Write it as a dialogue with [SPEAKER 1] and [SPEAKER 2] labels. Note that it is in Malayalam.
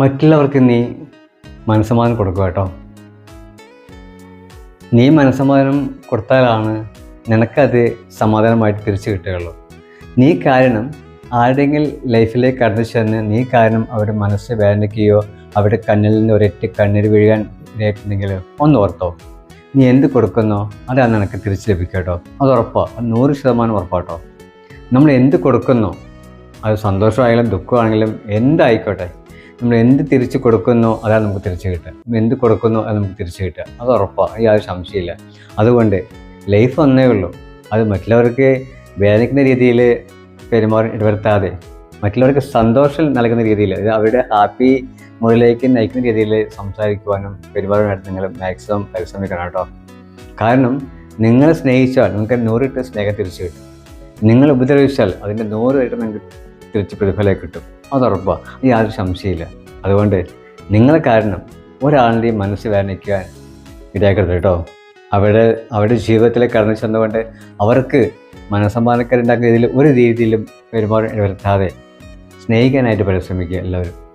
[SPEAKER 1] മറ്റുള്ളവർക്ക് നീ മനസ്സമാധാനം കൊടുക്കുക കേട്ടോ. നീ മനസ്സമാധാനം കൊടുത്താലാണ് നിനക്കത് സമാധാനമായിട്ട് തിരിച്ചു കിട്ടുകയുള്ളൂ. നീ കാരണം ആരുടെങ്കിലും ലൈഫിലേക്ക് കടന്നു ചെന്ന് നീ കാരണം അവരുടെ മനസ്സ് വേദനിക്കുകയോ അവരുടെ കണ്ണിൽ നിന്ന് ഒരൊറ്റ കണ്ണീര് വീഴാൻ ഇടയായിട്ടുണ്ടെങ്കിൽ ഒന്ന് ഓർത്തോ. നീ എന്ത് കൊടുക്കുന്നോ അതാണ് നിനക്ക് തിരിച്ചു ലഭിക്കുക കേട്ടോ. അത് ഉറപ്പാണ് അത് നൂറ് ശതമാനം ഉറപ്പാട്ടോ നമ്മൾ എന്ത് കൊടുക്കുന്നോ അത് സന്തോഷമായാലും ദുഃഖമാണെങ്കിലും എന്തായിക്കോട്ടെ. നമ്മൾ എന്ത് തിരിച്ചു കൊടുക്കുന്നോ അതാണ് നമുക്ക് തിരിച്ചു കിട്ടുക. എന്ത് കൊടുക്കുന്നു അത് നമുക്ക് തിരിച്ചു കിട്ടുക. അത് ഉറപ്പാണ് യാതൊരു സംശയമില്ല അതുകൊണ്ട് ലൈഫ് ഒന്നേ ഉള്ളൂ. അത് മറ്റുള്ളവർക്ക് വേദനിക്കുന്ന രീതിയിൽ പെരുമാറി ഇടവരുത്താതെ മറ്റുള്ളവർക്ക് സന്തോഷം നൽകുന്ന രീതിയിൽ അവരുടെ ഹാപ്പി മുകളിലേക്ക് നയിക്കുന്ന രീതിയിൽ സംസാരിക്കുവാനും പെരുമാറുവാനായിട്ട് നിങ്ങൾ മാക്സിമം പരിശ്രമിക്കണം കേട്ടോ. കാരണം നിങ്ങളെ സ്നേഹിച്ചാൽ നിങ്ങൾക്ക് നൂറിട്ട് സ്നേഹം തിരിച്ചു കിട്ടും. നിങ്ങൾ ഉപദ്രവിച്ചാൽ അതിന്റെ നൂറ് ഇട്ട് നിങ്ങൾക്ക് തിരിച്ച് പ്രതിഫലം കിട്ടും. അത് ഉറപ്പാണ് യാതൊരു സംശയമില്ല അതുകൊണ്ട് നിങ്ങളെ കാരണം ഒരാളുടെയും മനസ്സ് വേദനിക്കാൻ ഇടയാക്കരുത് കേട്ടോ. അവരുടെ അവരുടെ ജീവിതത്തിലെ കടന്നു ചെന്നുകൊണ്ട് അവർക്ക് മനസ്സമ്മാനക്കാരുണ്ടാക്കുന്ന രീതിയിൽ ഒരു രീതിയിലും പെരുമാറി വരുത്താതെ സ്നേഹിക്കാനായിട്ട് പരിശ്രമിക്കുക എല്ലാവരും.